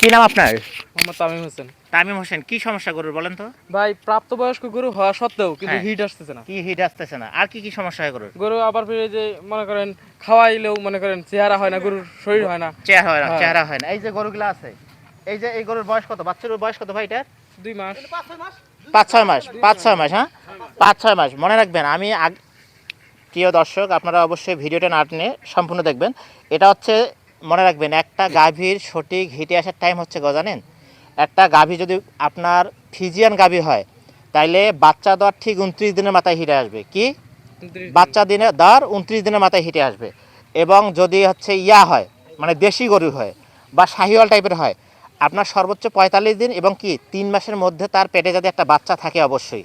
কি নাম আপনার? মোহাম্মদ তামিম হোসেন। তামিম হোসেন কি সমস্যা গরুর বলেন তো? ভাই প্রাপ্তবয়স্ক গরু হওয়া সত্ত্বেও কিন্তু হ্যাঁ। হিট আসতেছে না। কি হিট আসতেছে না? আর কি কি সমস্যা হয় গরুর? গরু আবার ফিরে যে মনে করেন খাওয়াইলেও মনে করেন চেহারা হয় না গরুর শরীর হয় না। চেহারা হয় না হ্যাঁ। চেহারা হয় না। এই যে গরুগুলো আছে এই যে এই গরুর বয়স কত? বাচ্চার বয়স কত ভাই এটার? দুই মাস। পাঁচ ছয় মাস পাঁচ ছয় মাস হ্যাঁ? পাঁচ ছয় মাস। মনে রাখবেন আমি প্রিয় দর্শক আপনারা অবশ্যই ভিডিওটা না টেনে সম্পূর্ণ দেখবেন। এটা হচ্ছে মনে রাখবেন একটা গাভীর সঠিক হিটে আসার টাইম হচ্ছে গো জানেন? একটা গাভী যদি আপনার ফিজিয়ান গাভী হয় তাইলে বাচ্চা দেওয়ার ঠিক উনত্রিশ দিনের মাথায় হিটে আসবে। কি? বাচ্চা দিনে দেওয়ার উনত্রিশ দিনের মাথায় হিটে আসবে। এবং যদি হচ্ছে ইয়া হয় মানে দেশি গরু হয় বা শাহিওয়াল টাইপের হয় আপনার সর্বোচ্চ পঁয়তাল্লিশ দিন এবং কি তিন মাসের মধ্যে তার পেটে যদি একটা বাচ্চা থাকে অবশ্যই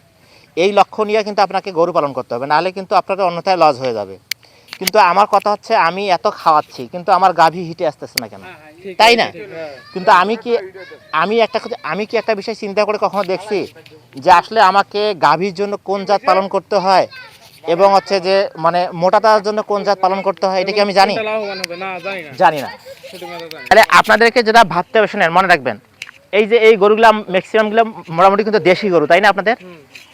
এই লক্ষ্য নিয়ে কিন্তু আপনাকে গরু পালন করতে হবে। নাহলে কিন্তু আপনার অন্যথায় লস হয়ে যাবে। কিন্তু আমার কথা হচ্ছে আমি এত খাওয়াচ্ছি কিন্তু আমার গাভী হিটে আসতেছে না কেন? তাই না? হ্যাঁ। কিন্তু আমি কি আমি একটা আমি কি একটা বিষয় চিন্তা করে কখনো দেখছি? যে আসলে আমাকে গাভীর জন্য কোন জাত পালন করতে হয়? এবং হচ্ছে যে মানে মোটাতার জন্য কোন জাত পালন করতে হয়? এটা কি আমি জানি? জানি না। তাহলে আপনাদেরকে যেটা ভাবতে হবে শোনেন মনে রাখবেন। এই যে এই গরুগুলো ম্যাক্সিমামগুলো মোটামুটি কিন্তু দেশি গরু তাই না আপনাদের?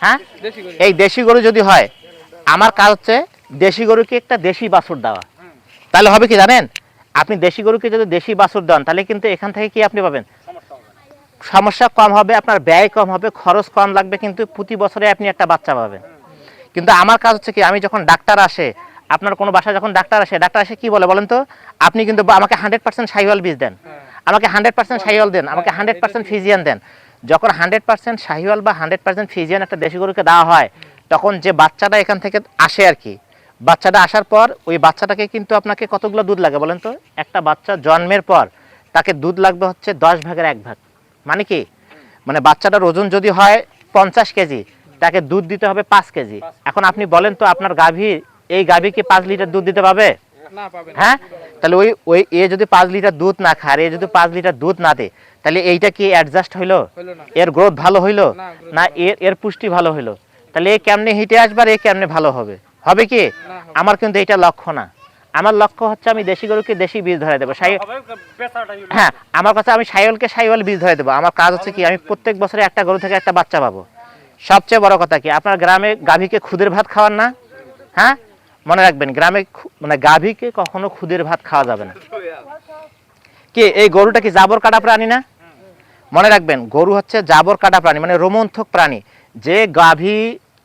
হ্যাঁ? এই দেশি গরু যদি হয় আমার কাজ হচ্ছে দেশি গরুকে একটা দেশি বাছুর দেওয়া। তাহলে হবে কি জানেন? আপনি দেশি গরুকে যদি দেশি বাছুর দেন তাহলে কিন্তু এখান থেকে কি আপনি পাবেন? সমস্যা কম হবে আপনার ব্যয় কম হবে খরচ কম লাগবে কিন্তু প্রতি বছরে আপনি একটা বাচ্চা পাবেন। কিন্তু আমার কাজ হচ্ছে কি আমি যখন ডাক্তার আসে আপনার কোনো বাসায় যখন ডাক্তার আসে ডাক্তার আসে কি বলে বলেন তো? আপনি কিন্তু আমাকে হান্ড্রেড পার্সেন্ট সাইওয়াল বীজ দেন। আমাকে হান্ড্রেড পার্সেন্ট সাইওয়াল দেন আমাকে হান্ড্রেড পার্সেন্ট ফিজিয়ান দেন। যখন হান্ড্রেড পার্সেন্ট শাহিওয়াল বা হান্ড্রেড পার্সেন্ট ফিজিয়ান একটা দেশি গরুকে দেওয়া হয় তখন যে বাচ্চাটা এখান থেকে আসে আর কি বাচ্চাটা আসার পর ওই বাচ্চাটাকে কিন্তু আপনাকে কতগুলো দুধ লাগে বলেন তো? একটা বাচ্চা জন্মের পর তাকে দুধ লাগবে হচ্ছে দশ ভাগের এক ভাগ। মানে কি? মানে বাচ্চাটার ওজন যদি হয় পঞ্চাশ কেজি তাকে দুধ দিতে হবে পাঁচ কেজি। এখন আপনি বলেন তো আপনার গাভী এই গাভী কি পাঁচ লিটার দুধ দিতে পারবে হ্যাঁ? তাহলে ওই ওই এ যদি পাঁচ লিটার দুধ না খায় আর এ যদি পাঁচ লিটার দুধ না দেয় তাহলে এইটা কি অ্যাডজাস্ট হইল? এর গ্রোথ ভালো হইল? না, এর এর পুষ্টি ভালো হইল? তাহলে এ কেমনে হিটে আসবে আর এ কেমনে ভালো হবে? হবে কি? আমার কিন্তু এটা লক্ষ্য না। আমার লক্ষ্য হচ্ছে আমি দেশি গরুকে দেশি বীজ ধরে দেবো। হ্যাঁ আমার কাছে আমি সাইওয়ালকে সাইওয়াল বীজ ধরে দেবো। আমার কাজ হচ্ছে কি আমি প্রত্যেক বছরে একটা গরু থেকে একটা বাচ্চা পাবো। সবচেয়ে বড় কথা কি আপনার গ্রামে গাভীকে খুদের ভাত খাওয়ান না? হ্যাঁ? মনে রাখবেন গ্রামে মানে গাভীকে কখনো খুদের ভাত খাওয়া যাবে না। কি এই গরুটা কি জাবর কাটা প্রাণী না? মনে রাখবেন গরু হচ্ছে জাবর কাটা প্রাণী মানে রোমন্থক প্রাণী। যে গাভী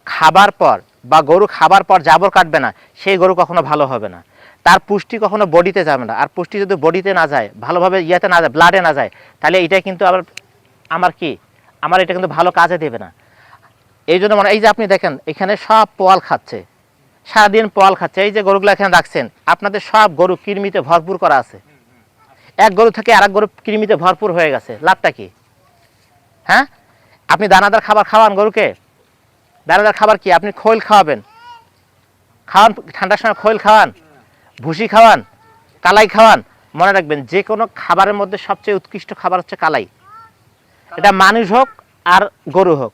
খাবার পর বা গরু খাবার পর জাবর কাটবে না, সেই গরু কখনো ভালো হবে না। তার পুষ্টি কখনো বডিতে যাবে না। আর পুষ্টি যদি বডিতে না যায়, ভালোভাবে ইয়েতে না যায় ব্লাডে না যায়, তাহলে এটা কিন্তু আবার আমার কি? আমার এটা কিন্তু ভালো কাজে দেবে না। এই জন্য মানে এই যে আপনি দেখেন, এখানে সব পোয়াল খাচ্ছে। সারাদিন পোয়াল খাচ্ছে। এই যে গরুগুলো এখানে রাখছেন, আপনাদের সব গরু কৃমিতে ভরপুর করা আছে। এক গরু থেকে আরেক গরু কৃমিতে ভরপুর হয়ে গেছে। লাভটা কি? হ্যাঁ? আপনি দানাদার খাবার খাওয়ান গরুকে? দানাদার খাবার কি? আপনি খোল খাওয়াবেন। খাওয়ান, ঠান্ডার সময় খোল খাওয়ান, ভুসি খাওয়ান, কালাই খাওয়ান, মনে রাখবেন যে কোনো খাবারের মধ্যে সবচেয়ে উৎকৃষ্ট খাবার হচ্ছে কালাই। এটা মানুষ হোক আর গরু হোক।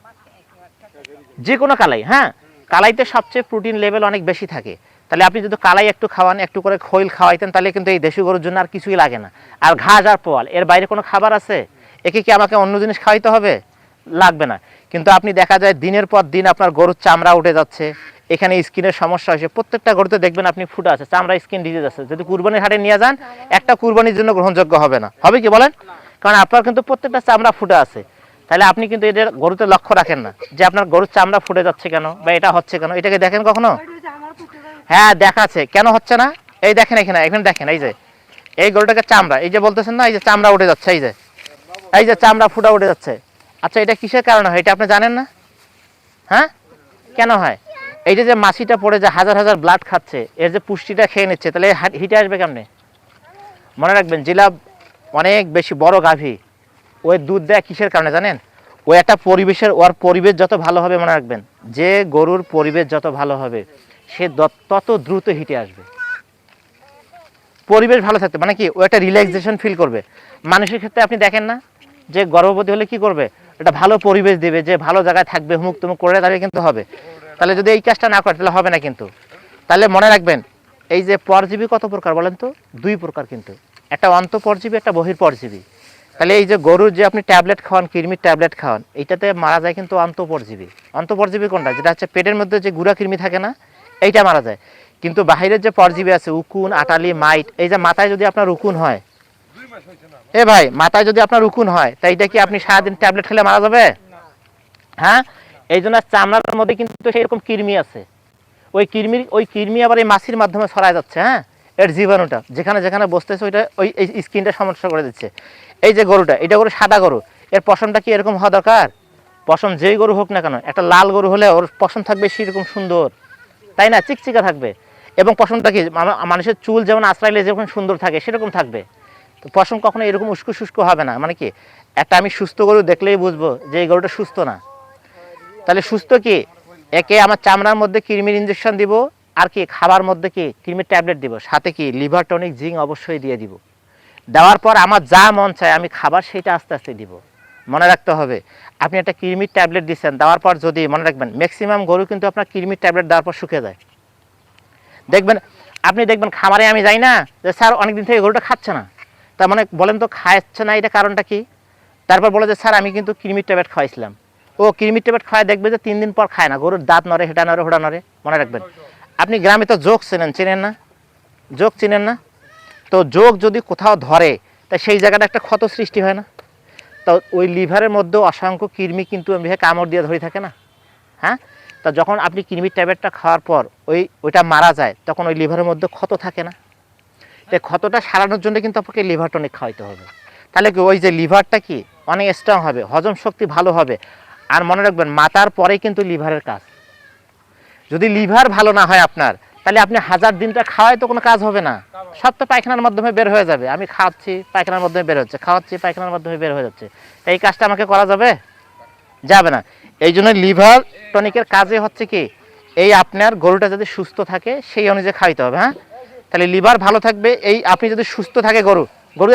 যে কোনো কালাই হ্যাঁ? কালাইতে সবচেয়ে প্রোটিন লেভেল অনেক বেশি থাকে। তাহলে আপনি যদি কালাই একটু খাওয়ান, একটু করে খৈল খাওয়াইতেন, তাহলে কিন্তু এই দেশি গরুর জন্য আর কিছুই লাগে না। আর ঘাস আর পোয়াল, এর বাইরে কোনো খাবার আছে? একে কি আমাকে অন্য জিনিস খাওয়াইতে হবে? লাগবে না। কিন্তু আপনি দেখা যায় দিনের পর দিন আপনার গরুর চামড়া উঠে যাচ্ছে, এখানে স্কিনের সমস্যা হয়েছে। প্রত্যেকটা গরুতে দেখবেন আপনি ফুটে আছে, চামড়া, স্কিন ডিজিজ আছে। যদি কুরবানির হাটে নিয়ে যান, একটা কুরবানির জন্য গ্রহণযোগ্য হবে না। হবে কি বলেন? কারণ আপনার কিন্তু প্রত্যেকটা চামড়া ফুটে আছে। তাহলে আপনি কিন্তু এদের গরুতে লক্ষ্য রাখেন না যে আপনার গরুর চামড়া ফুটে যাচ্ছে কেন বা এটা হচ্ছে কেন। এটাকে দেখেন কখনো? হ্যাঁ দেখাচ্ছে। কেন হচ্ছে না? এই দেখেন এখানে এখানে দেখেন, এই যে। এই গরুটাকে চামড়া, এই যে বলতেছেন না, এই যে চামড়া উঠে যাচ্ছে, এই যে। এই যে চামড়া ফুটা উঠে যাচ্ছে। আচ্ছা এটা কিসের কারণে হয়? এটা আপনি জানেন না? হ্যাঁ? কেন হয়? এই যে মাছিটা পড়ে যে হাজার হাজার ব্লাড খাচ্ছে, এর যে পুষ্টিটা খেয়ে নিচ্ছে, তাহলে হাট- আসবে কেমনে? মনে রাখবেন, জিলা অনেক বেশি বড় গাভী, ওই দুধ দেয় কিসের কারণে জানেন? ওই একটা পরিবেশের, ওর পরিবেশ যত ভালো হবে, মনে রাখবেন, যে গরুর পরিবেশ যত ভালো হবে, সে তত দ্রুত হিটে আসবে। পরিবেশ ভালো থাকতে মানে কি, ও একটা রিল্যাক্সেশন ফিল করবে। মানুষের ক্ষেত্রে আপনি দেখেন না যে গর্ভবতী হলে কি করবে? একটা ভালো পরিবেশ দেবে, যে ভালো জায়গায় থাকবে, হুমুক তুমুক করে তাহলে কিন্তু হবে। তাহলে যদি এই কাজটা না করে, তাহলে হবে না কিন্তু। তাহলে মনে রাখবেন, এই যে পরজীবী কত প্রকার বলেন তো? দুই প্রকার কিন্তু। একটা অন্ত পরজীবী একটা বহির পরজীবী তাহলে এই যে গরুর যে আপনি ট্যাবলেট খাওয়ান, কৃমির ট্যাবলেট খাওয়ান, এইটাতে মারা যায় কিন্তু অন্তঃপরজীবী। অন্তঃপরজীবী কোনটা? যেটা হচ্ছে পেটের মধ্যে যে গুড়া কৃমি থাকে না, এইটা মারা যায়। কিন্তু বাহিরের যে পরজীবী আছে, উকুন, আটালি, মাইট, এই যে মাথায় যদি আপনার উকুন হয় এ ভাই মাথায় যদি আপনার উকুন হয় তাই এটা কি আপনি সারাদিন ট্যাবলেট খেলে মারা যাবে? হ্যাঁ? এই জন্য চামড়ার মধ্যে কিন্তু সেরকম কৃমি আছে। ওই কৃমির ওই কৃমি আবার এই মাছির মাধ্যমে ছড়ায় যাচ্ছে হ্যাঁ? এর জীবাণুটা যেখানে যেখানে বসতেছে ওইটা ওই এই স্কিনটা সমস্যা করে দিচ্ছে। এই যে গরুটা এটা গরু সাদা গরু। এর পশমটা কি এরকম হওয়া দরকার? পশম যেই গরু হোক না কেন একটা লাল গরু হলে ওর পশম থাকবে সেরকম সুন্দর। তাই না? চিকচিকা থাকবে। এবং পশমটা কি মানুষের চুল যেমন আশ্রাইলে যেরকম সুন্দর থাকে সেরকম থাকবে। তো পশম কখনো এরকম উস্কো শুষ্কো হবে না। মানে কি, একটা আমি সুস্থ গরু দেখলেই বুঝব যে এই গরুটা সুস্থ না। তাহলে সুস্থ কি? একে আমার চামড়ার মধ্যে কৃমির ইঞ্জেকশন দিব, আর কি খাবার মধ্যে কি কৃমির ট্যাবলেট দিব, সাথে কি লিভার টনিক জিঙ্ক অবশ্যই দিয়ে দিব। দেওয়ার পর আমার যা মন চায় আমি খাবার সেটা আস্তে আস্তে দিব। মনে রাখতে হবে, আপনি একটা কৃমির ট্যাবলেট দিচ্ছেন দেওয়ার পর যদি, মনে রাখবেন ম্যাক্সিমাম গরু কিন্তু আপনার কৃমির ট্যাবলেট দেওয়ার পর শুকে যায়। দেখবেন, আপনি দেখবেন খামারে আমি যাই না, যে স্যার অনেকদিন থেকে গরুটা খাচ্ছে না। তার মানে বলেন তো খাচ্ছে না, এটা কারণটা কি? তারপর বলে যে, স্যার, আমি কিন্তু কৃমির ট্যাবলেট খাওয়াইছিলাম। ও কৃমির ট্যাবলেট খাওয়াই দেখবে যে তিন দিন পর খায় না, গরুর দাঁত নড়ে, হেঁটা নড়ে, হোড়া নড়ে, মনে রাখবেন। আপনি গ্রামে তো যোগ চেনেন চেনেন না? যোগ চেনেন না? তো যোগ যদি কোথাও ধরে, তা সেই জায়গাটা একটা ক্ষত সৃষ্টি হয় না? তো ওই লিভারের মধ্যে অসংখ্য কৃমি কিন্তু কামড় দিয়ে ধরে থাকে না। হ্যাঁ? তা যখন আপনি কৃমির ট্যাবলেটটা খাওয়ার পর ওই, ওইটা মারা যায়, তখন ওই লিভারের মধ্যে ক্ষত থাকে না? ক্ষতটা সারানোর জন্য কিন্তু আপনাকে লিভার টনিক খাওয়াইতে হবে। তাহলে কি ওই যে লিভারটা কি? অনেক স্ট্রং হবে, হজম শক্তি ভালো হবে। আর মনে রাখবেন, মাতার পরে কিন্তু লিভারের কাজ। যদি লিভার ভালো না হয় আপনার, তাহলে আপনি হাজার দিনটা খাওয়াই তো কোনো কাজ হবে না। সব তো পায়খানার মাধ্যমে বের হয়ে যাবে। আমি খাওয়াচ্ছি পায়খানার মাধ্যমে বের হচ্ছে। খাওয়াচ্ছি, পায়খানার মাধ্যমে বের হয়ে যাচ্ছে। এই কাজটা আমাকে করা যাবে? যাবে না। এই জন্য লিভার টনিকের কাজে হচ্ছে কি, এই আপনার গরুটা যদি সুস্থ থাকে, সেই অনুযায়ী খাইতে হবে হ্যাঁ? তাহলে লিভার ভালো থাকবে, এই আপনি যদি সুস্থ থাকে গরু গরু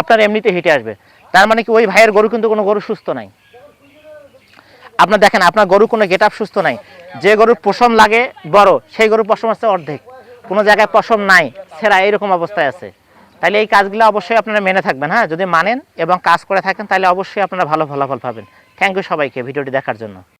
আপনার এমনিতে হেঁটে আসবে। তার মানে কি ওই ভাইয়ের গরু কিন্তু কোনো গরু সুস্থ নাই। আপনার দেখেন, আপনার গরু কোনো গেট আপ সুস্থ নাই। যে গরুর পশম লাগে বড়, সেই গরুর পশম আছে অর্ধেক। কোনো জায়গায় পশম নাই সেরা এরকম অবস্থায় আছে। তাহলে এই কাজগুলো অবশ্যই আপনারা মেনে থাকবেন হ্যাঁ? যদি মানেন এবং কাজ করে থাকেন, তাহলে অবশ্যই আপনারা ভালো ফলাফল পাবেন। থ্যাংক ইউ সবাইকে ভিডিওটি দেখার জন্য।